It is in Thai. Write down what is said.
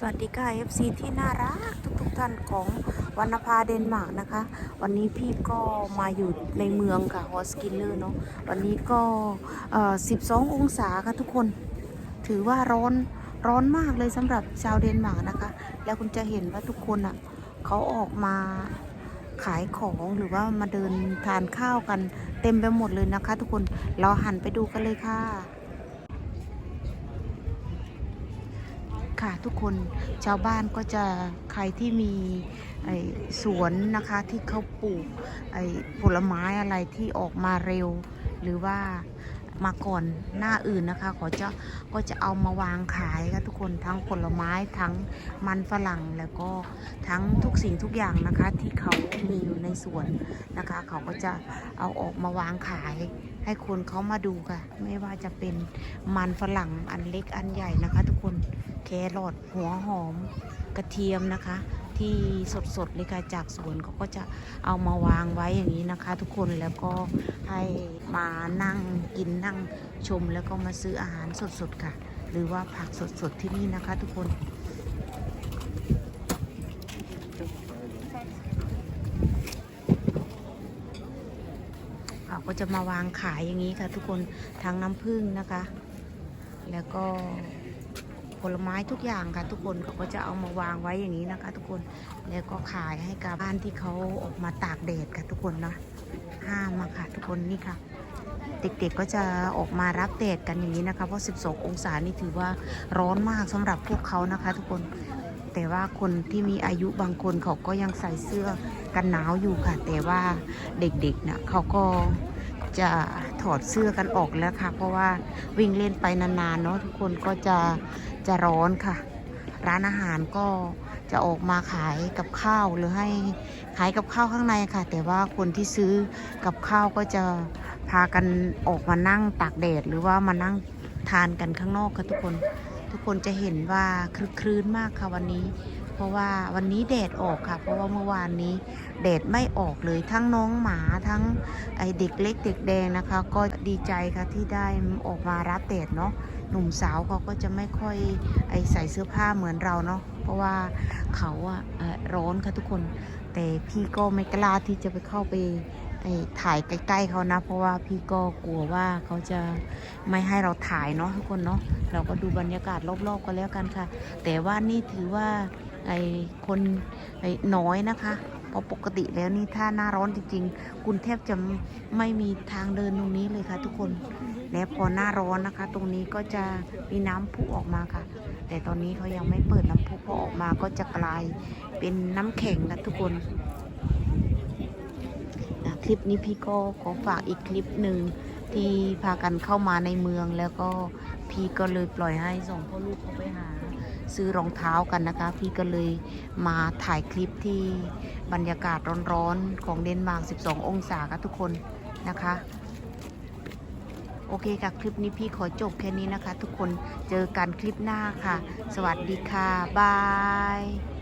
สวัสดีค่ะ FC ที่น่ารักทุกๆท่านของวรรณภาเดนมาร์กนะคะ วันนี้พี่ก็มาอยู่ในเมืองค่ะฮอสกิลเลอร์เนาะวันนี้ก็ 12 องศาค่ะทุกคน ถือว่าร้อนร้อนมากเลยสำหรับชาวเดนมาร์กนะคะ แล้วคุณจะเห็นว่าทุกคนอะเขาออกมาขายของหรือว่ามาเดินทานข้าวกันเต็มไปหมดเลยนะคะ ทุกคนเราหันไปดูกันเลยค่ะ ค่ะทุกคนชาวบ้านก็จะใครที่มีสวนนะคะที่เขาปลูกผลไม้อะไรที่ออกมาเร็ว หรือว่า มาก่อนหน้าอื่นนะคะเขาจะก็จะเอามาวางขายค่ะทุกคนทั้งผลไม้ทั้งมันฝรั่งแล้วก็ทั้งทุกสิ่งทุกอย่างนะคะที่เขามีอยู่ในสวนนะคะ เขาก็จะเอาออกมาวางขายให้คนเขามาดูค่ะ ไม่ว่าจะเป็นมันฝรั่งอันเล็กอันใหญ่นะคะ ทุกคนแครอทหัวหอมกระเทียมนะคะ ที่สดๆเลยค่ะจากสวนเขาก็จะเอามาวางไว้อย่างนี้นะคะ ทุกคนแล้วก็ให้มานั่งกินนั่งชมแล้วก็มาซื้ออาหารสดๆค่ะ หรือว่าผักสดๆที่นี่นะคะ ทุกคนเขาก็จะมาวางขายอย่างนี้ค่ะ ทุกคนทั้งน้ำผึ้งนะคะ แล้วก็ ลไม้ทุกอย่างค่ะ ทุกคนเขาก็จะเอามาวางไว้อย่างนี้นะคะ ทุกคนแล้วก็ขายให้กับบ้านที่เขาออกมาตากแดดค่ะ ทุกคนเนาะห้ามมาค่ะ ทุกคนนี่ค่ะ เด็กๆก็จะออกมารับแดดกันอย่างนี้นะคะเพราะ 12 องศานี่ถือว่าร้อนมากสำหรับพวกเขานะคะ ทุกคนแต่ว่าคนที่มีอายุบางคนเขาก็ยังใส่เสื้อกันหนาวอยู่ค่ะ แต่ว่าเด็กๆเนี่ยเขาก็จะ อดเสื้อกันออกแล้วค่ะ เพราะว่าวิ่งเล่นไปนานๆเนาะทุกคนก็จะจะร้อนค่ะ ร้านอาหารก็จะออกมาขายกับข้าวหรือให้ขายกับข้าวข้างในค่ะ แต่ว่าคนที่ซื้อกับข้าวก็จะพากันออกมานั่งตากแดดหรือว่ามานั่งทานกันข้างนอกค่ะทุกคน ทุกคนจะเห็นว่าคลึกครื้นมากค่ะวันนี้ เพราะว่าวันนี้แดดออกค่ะ เพราะว่าเมื่อวานนี้แดดไม่ออกเลยทั้งน้องหมาทั้งไอเด็กเล็กเด็กแดงนะคะ ก็ดีใจค่ะที่ได้ออกมารับแดดเนาะหนุ่มสาวเขาก็จะไม่ค่อยไอใส่เสื้อผ้าเหมือนเราเนาะเพราะว่าเขาอะเอ่อร้อนค่ะทุกคน แต่พี่ก็ไม่กล้าที่จะไปเข้าไปไอถ่ายใกล้ๆเขานะ เพราะว่าพี่ก็กลัวว่าเขาจะไม่ให้เราถ่ายเนาะทุกคนเนาะเราก็ดูบรรยากาศรอบๆกันแล้วกันค่ะ แต่ว่านี่ถือว่า ไอคนไอน้อยนะคะเพราะปกติแล้วนี่ถ้าหน้าร้อนจริงๆ คุณแทบจะไม่มีทางเดินตรงนี้เลยค่ะทุกคน และพอหน้าร้อนนะคะ ตรงนี้ก็จะมีน้ำพุออกมาค่ะ แต่ตอนนี้เขายังไม่เปิดน้ำพุพอออกมาก็จะกลายเป็นน้ำแข็งนะทุกคนคลิปนี้พี่ก็ขอฝากอีกคลิปหนึ่งที่พากันเข้ามาในเมืองแล้วก็พี่ก็เลยปล่อยให้สองพ่อลูกเขาไปหา ซื้อรองเท้ากันนะคะ พี่ก็เลยมาถ่ายคลิปที่บรรยากาศร้อนๆ ของเดนมาร์ก 12 องศาค่ะทุกคนนะคะ โอเคค่ะ คลิปนี้พี่ขอจบแค่นี้นะคะ ทุกคนเจอกันคลิปหน้าค่ะ สวัสดีค่ะ บาย